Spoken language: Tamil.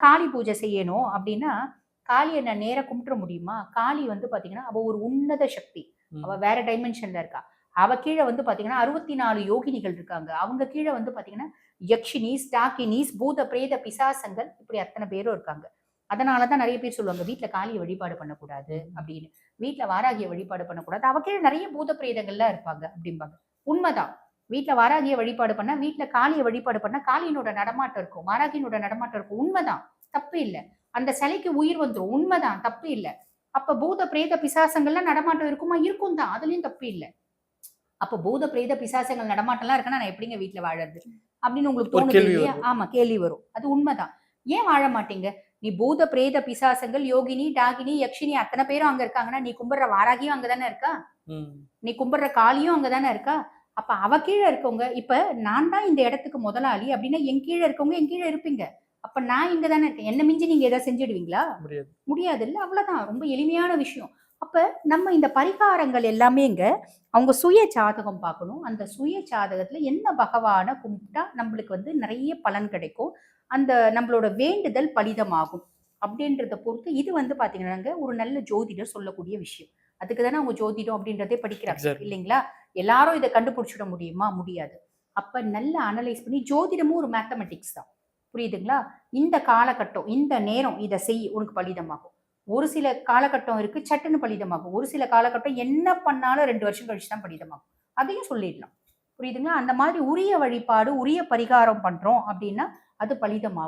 காளி பூஜை செய்யணும் அப்படின்னா காளியை நான் நேரா கும்பிட முடியுமா? காளி வந்து பாத்தீங்கன்னா அவ ஒரு உன்னத சக்தி. ம். அவ வேற டைமென்ஷன்ல இருக்கா. அவ கீழே வந்து பாத்தீங்கன்னா அறுபத்தி நாலு யோகினிகள் இருக்காங்க. அவங்க கீழே வந்து பாத்தீங்கன்னா யக்ஷினிஸ் டாக்கினிஸ் பூத பிரேத பிசாசங்கள் இப்படி அத்தனை பேரும் இருக்காங்க. அதனாலதான் நிறைய பேர் சொல்லுவாங்க வீட்ல காளியை வழிபாடு பண்ணக்கூடாது அப்படின்னு. வீட்ல வாராகிய வழிபாடு பண்ணக்கூடாது. அவ கீழே நிறைய பூத பிரேதங்கள்லாம் இருப்பாங்க அப்படிம்பாங்க. உண்மைதான். வீட்ல வாராகிய வழிபாடு பண்ணா வீட்ல காளியை வழிபாடு பண்ணா காளியினோட நடமாட்டம் இருக்கும். வாராகியினோட நடமாட்டம் இருக்கும். உண்மைதான். தப்பு இல்லை. அந்த சிலைக்கு உயிர் வந்துரும். உண்மைதான். தப்பு இல்லை. அப்ப பூத பிரேத பிசாசங்கள்லாம் நடமாட்டம் இருக்குமா? இருக்கும் தான் அதுலயும் தப்பு இல்லை. அப்ப பூத பிரேத பிசாசங்கள் நடமாட்டம்லாம் இருக்குன்னா நான் எப்படிங்க வீட்ல வாழறது? அப்படின்னு உங்களுக்கு தோணுது இல்லையா. ஆமா கேள்வி வரும். அது உண்மைதான். ஏன் வாழ மாட்டீங்க? நீ பூத பிரேத பிசாசங்கள் யோகினி டாகினி யக்ஷினி அத்தனை பேரும் அங்க இருக்காங்கன்னா நீ கும்பிடுற வாராகியும் அங்கதானே இருக்கா. நீ கும்பிடுற காளியும் அங்கதானே இருக்கா? அப்ப அவ கீழே இருக்கவங்க இப்ப நான் தான் இந்த இடத்துக்கு முதலாளி அப்படின்னா என் கீழே இருக்கவங்க என் கீழே இருப்பீங்க. அப்ப நான் இங்க தானே இருக்கேன். என்ன மிஞ்சி நீங்க ஏதாவது செஞ்சிடுவீங்களா? முடியாது. இல்ல அவ்வளவுதான். ரொம்ப எளிமையான விஷயம். அப்ப நம்ம இந்த பரிகாரங்கள் எல்லாமேங்க அவங்க சுய ஜாதகம் பார்க்கணும். அந்த சுய ஜாதகத்துல என்ன பகவானை கும்பிட்டா நம்மளுக்கு வந்து நிறைய பலன் கிடைக்கும். அந்த நம்மளோட வேண்டுதல் பலிதமாகும். அப்படின்றத பொறுத்து இது வந்து பாத்தீங்கன்னாங்க ஒரு நல்ல ஜோதிடர் சொல்லக்கூடிய விஷயம். அதுக்கு தானே அவங்க ஜோதிடம் அப்படின்றதே படிக்கிறாங்க. இல்லைங்களா? எல்லாரும் இதை கண்டுபிடிச்சிட முடியுமா? முடியாது. அப்போ நல்லா அனலைஸ் பண்ணி ஜோதிடமும் ஒரு மேத்தமெட்டிக்ஸ் தான். புரியுதுங்களா? இந்த காலகட்டம் இந்த நேரம் இதை செய் உனக்கு பலிதமாகும். ஒரு சில காலகட்டம் இருக்கு சட்டுன்னு பலிதமாகும். ஒரு சில காலகட்டம் என்ன பண்ணாலும் ரெண்டு வருஷம் கழிச்சு தான் பலிதமாகும். அதையும் சொல்லிடலாம். புரியுதுங்களா? அந்த மாதிரி உரிய வழிபாடு உரிய பரிகாரம் பண்ணுறோம் அப்படின்னா அது பலிதமாகும்.